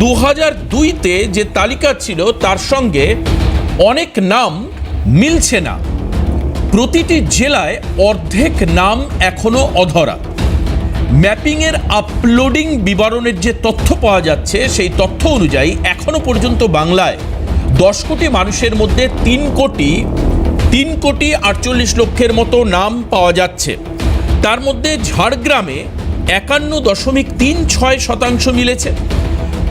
দু হাজার দুইতে যে তালিকা ছিল, তার সঙ্গে অনেক নাম মিলছে না। প্রতিটি জেলায় অর্ধেক নাম এখনও অধরা। ম্যাপিংয়ের আপলোডিং বিবরণের যে তথ্য পাওয়া যাচ্ছে, সেই তথ্য অনুযায়ী এখনও পর্যন্ত বাংলায় দশ কোটি মানুষের মধ্যে তিন কোটি তিন কোটি আটচল্লিশ লক্ষের মতো নাম পাওয়া যাচ্ছে। তার মধ্যে ঝাড়গ্রামে একান্ন দশমিক তিন ছয় শতাংশ মিলেছে।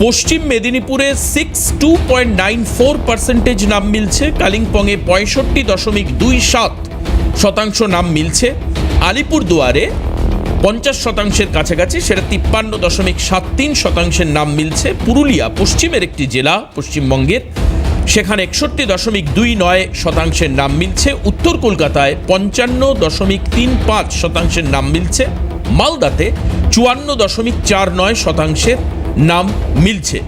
পশ্চিম মেদিনীপুরে six two point nine four percentage নাম মিলছে, কালিম্পংয়ে পঁয়ষট্টি দশমিক দুই সাত শতাংশ নাম মিলছে, আলিপুরদুয়ারে পঞ্চাশ শতাংশের কাছাকাছি, সেটা তিপ্পান্ন দশমিক সাত তিন শতাংশের নাম মিলছে, পুরুলিয়া পশ্চিমের একটি জেলা, পশ্চিমবঙ্গের, সেখানে একষট্টি দশমিক দুই নয় শতাংশের নাম মিলছে, উত্তর কলকাতায় পঞ্চান্ন দশমিক তিন পাঁচ শতাংশের নাম মিলছে, মালদাতে চুয়ান্ন দশমিক চার নয় শতাংশের নাম মিলছে।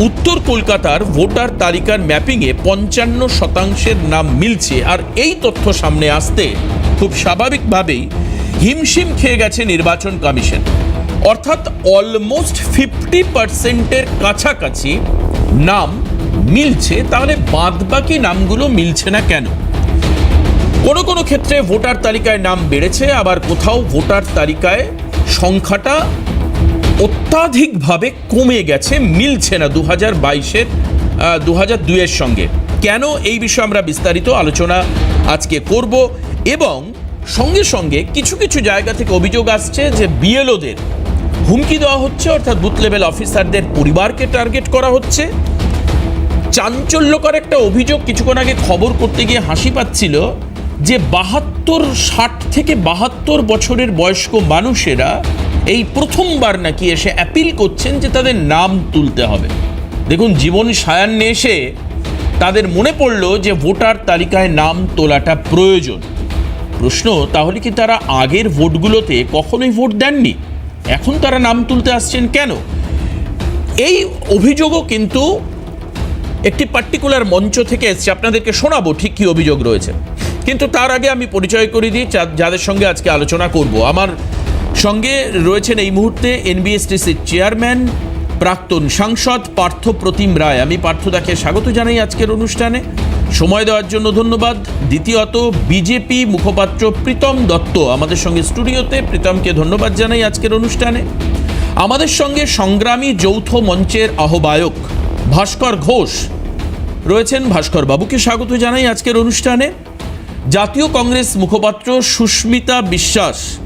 উত্তর কলকাতার ভোটার তালিকার ম্যাপিংয়ে পঞ্চান্ন শতাংশের নাম মিলছে আর এই তথ্য সামনে আসতে খুব স্বাভাবিকভাবেই হিমশিম খেয়ে গেছে নির্বাচন কমিশন। অর্থাৎ অলমোস্ট ফিফটি পার্সেন্টের কাছাকাছি নাম মিলছে, তাহলে বাদবাকি নামগুলো মিলছে না কেন? কোনো কোনো ক্ষেত্রে ভোটার তালিকায় নাম বেড়েছে, আবার কোথাও ভোটার তালিকায় সংখ্যাটা অত্যাধিকভাবে কমে গেছে, মিলছে না দু হাজার বাইশের দু হাজার দুইয়ের সঙ্গে। কেন এই বিষয়ে আমরা বিস্তারিত আলোচনা আজকে করব এবং সঙ্গে সঙ্গে কিছু কিছু জায়গা থেকে অভিযোগ আসছে যে বিএলওদের হুমকি দেওয়া হচ্ছে, অর্থাৎ বুথ লেভেল অফিসারদের পরিবারকে টার্গেট করা হচ্ছে। চাঞ্চল্যকর একটা অভিযোগ কিছুক্ষণ আগে খবর করতে গিয়ে হাসি পাচ্ছিল যে বাহাত্তর ষাট থেকে বাহাত্তর বছরের বয়স্ক মানুষেরা এই প্রথমবার নাকি এসে অ্যাপিল করছেন যে তাদের নাম তুলতে হবে। দেখুন, জীবন সায়ান্নে এসে তাদের মনে পড়ল যে ভোটার তালিকায় নাম তোলাটা প্রয়োজন। প্রশ্ন, তাহলে কি তারা আগের ভোটগুলোতে কখনোই ভোট দেননি? এখন তারা নাম তুলতে আসছেন কেন? এই অভিযোগও কিন্তু একটি পার্টিকুলার মঞ্চ থেকে এসছে। আপনাদেরকে শোনাবো ঠিক কী অভিযোগ রয়েছে। কিন্তু তার আগে আমি পরিচয় করে দিই যাদের সঙ্গে আজকে আলোচনা করব। আমার সঙ্গে রয়েছেন এই মুহূর্তে এনবিএসটিসির চেয়ারম্যান, প্রাক্তন সাংসদ পার্থ প্রতিম রায়। আমি পার্থদাকে স্বাগত জানাই আজকের অনুষ্ঠানে। সময় দেওয়ার জন্য ধন্যবাদ। দ্বিতীয়ত, বিজেপি মুখপাত্র প্রীতম দত্ত আমাদের সঙ্গে স্টুডিওতে। প্রীতমকে ধন্যবাদ জানাই আজকের অনুষ্ঠানে। আমাদের সঙ্গে সংগ্রামী যৌথ মঞ্চের আহ্বায়ক ভাস্কর ঘোষ রয়েছেন। ভাস্কর বাবুকে স্বাগত জানাই আজকের অনুষ্ঠানে। জাতীয় কংগ্রেস মুখপাত্র সুস্মিতা বিশ্বাস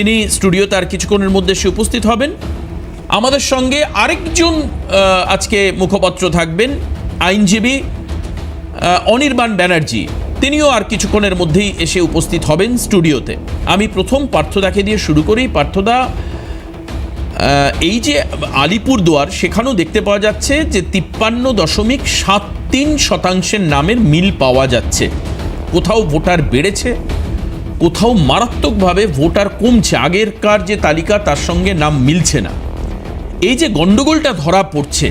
তিনি স্টুডিওতে আর কিছুক্ষণের মধ্যে এসে উপস্থিত হবেন। আমাদের সঙ্গে আরেকজন আজকে মুখপাত্র থাকবেন, আইনজীবী অনির্বাণ ব্যানার্জি। তিনিও আর কিছুক্ষণের মধ্যেই এসে উপস্থিত হবেন স্টুডিওতে। আমি প্রথম পার্থদাকে দিয়ে শুরু করি। পার্থদা এই যে আলিপুরদুয়ার, সেখানেও দেখতে পাওয়া যাচ্ছে যে তিপ্পান্ন দশমিক সাত তিন শতাংশের নামের মিল পাওয়া যাচ্ছে। কোথাও ভোটার বেড়েছে কোথাও মারাত্মকভাবে ভোটার কমছে। আগেরকার যে তালিকা, তার সঙ্গে নাম মিলছে না। এই যে গন্ডগোলটা ধরা পড়ছে,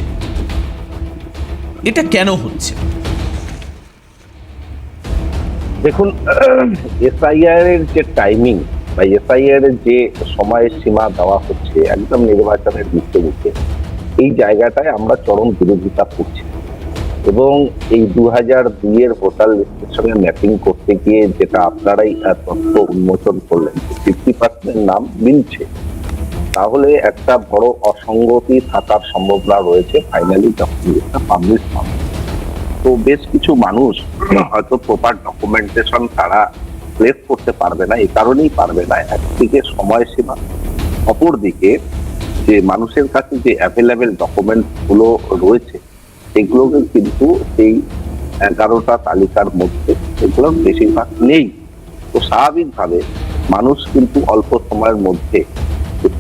এটা কেন হচ্ছে? দেখুন, এসআইআর এর যে টাইমিং বা এসআইআর এর যে সময় সীমা দেওয়া হচ্ছে, একদম নির্বাচনের মুখে মুখে এই জায়গাটায় আমরা চরম বিরোধিতা করছি। এবং এই দু হাজার দুইয়ের ভোটার লিস্টের সঙ্গে ম্যাপিং করতে গিয়ে যেটা আপনারাই তথ্য উন্মোচন করলেন ফিফটি পার্সেন্ট নাম মিলছে। তাহলে একটা বড় অসঙ্গতি থাকার সম্ভাবনা রয়েছে ফাইনালি যখন লিস্টটা পাবলিশ হবে। তো বেশ কিছু মানুষ হয়তো প্রপার ডকুমেন্টেশন তারা প্লেস করতে পারবে না এই কারণেই পারবে না। একদিকে সময়সীমা, অপরদিকে যে মানুষের কাছে যে অ্যাভেলেবেল ডকুমেন্টগুলো রয়েছে সেগুলোকে কিন্তু সেই এগারোটা তালিকার মধ্যে এগুলো বেশিরভাগ নেই। তো স্বাভাবিকভাবে মানুষ কিন্তু অল্প সময়ের মধ্যে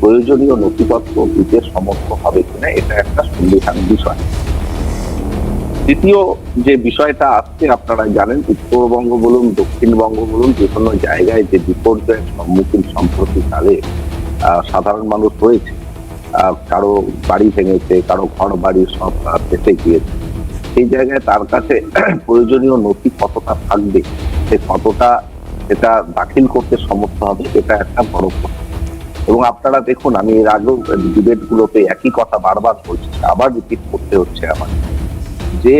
প্রয়োজনীয় নথিপত্র দিতে সমর্থ হবে কিনা এটা একটা সন্দেহান বিষয়। দ্বিতীয় যে বিষয়টা আসছে আপনারা জানেন উত্তরবঙ্গ বলুন দক্ষিণবঙ্গ বলুন যে কোনো জায়গায় যে বিপর্যয়ের সম্মুখীন সম্প্রতিকালে আহ, সাধারণ মানুষ রয়েছে। কারও বাড়ি ভেঙেছে, কারও ঘর, বাড়ি সব ফেসে গিয়েছে। সেই জায়গায় তার কাছে প্রয়োজনীয় নথি কতটা থাকবে, সে কতটা এটা দাখিল করতে সমর্থ হবে এটা একটা বড় প্রশ্ন। এবং আপনারা দেখুন, আমি এর আগেও ডিবেট গুলোতে একই কথা বারবার বলছি, আবার রিপিট করতে হচ্ছে আমার যে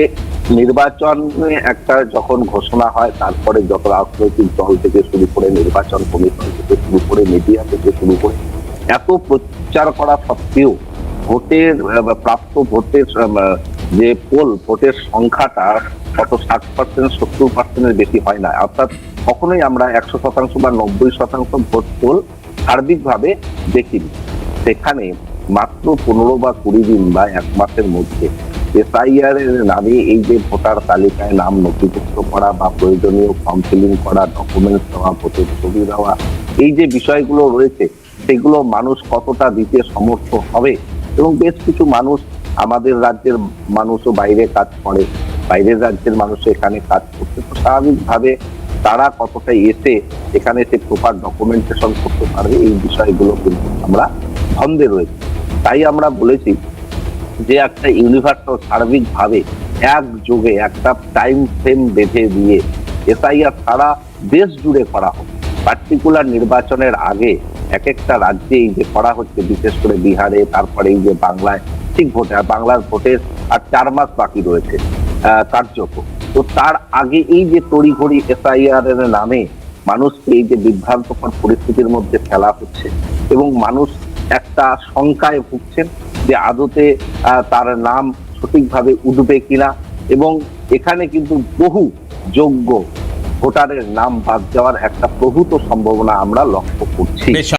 নির্বাচনে একটা যখন ঘোষণা হয়, তারপরে যত রাজনৈতিক দল থেকে শুরু করে নির্বাচন কমিশন থেকে শুরু করে মিডিয়া থেকে শুরু করে, এত প্রচার করা সত্ত্বেও ভোটের প্রাপ্ত ভোটের যে পোল, ভোটের সংখ্যাটা কত ষাট পার্সেন্ট সত্তর পার্সেন্টের বেশি হয় না। অর্থাৎ কখনোই আমরা একশো শতাংশ বা নব্বই শতাংশ ভোট পোল সার্বিকভাবে দেখিনি। সেখানে মাত্র পনেরো বা কুড়ি দিন বা এক মাসের মধ্যে এসআইআর এর নামে এই যে ভোটার তালিকায় নাম নথিভুক্ত করা বা প্রয়োজনীয় ফর্ম ফিলিং করা ডকুমেন্টস দেওয়া, ভোটের ছবি দেওয়া, এই যে বিষয়গুলো রয়েছে সেগুলো মানুষ কতটা দিতে সমর্থ হবে? এবং বেশ কিছু মানুষ আমাদের রাজ্যের মানুষও বাইরে কাজ করে। বাইরের রাজ্যের মানুষ এখানে কাজ করতে তো স্বাভাবিকভাবে তারা কতটা এসে এখানে সে প্রপার ডকুমেন্টেশন করতে পারবে এই বিষয়গুলো কিন্তু আমরা ধন্দে রয়েছে। তাই আমরা বলেছি যে একটা ইউনিভার্সাল সার্বিকভাবে এক যুগে একটা টাইম ফ্রেম বেঁধে দিয়ে এসআইআর সারা দেশ জুড়ে করা হোক। পার্টিকুলার নির্বাচনের আগে এক একটা রাজ্যে এই যে করা হচ্ছে, বিশেষ করে বিহারে তারপরে এই যে বাংলায়, ঠিক ভোটে, আর বাংলার ভোটের আর চার মাস বাকি রয়েছে কার্যত। তো তার আগে এই যে তড়িঘড়ি এসআইআর এর নামে মানুষকে এই যে বিভ্রান্তকর পরিস্থিতির মধ্যে ফেলা হচ্ছে এবং মানুষ একটা শঙ্কায় ভুগছেন যে আদতে তার নাম সঠিকভাবে উঠবে কিনা এবং এখানে কিন্তু বহু যোগ্য ভোটারের নাম বাদ যাওয়ার একটা প্রভূত সম্ভাবনা আমরা লক্ষ্য করছি।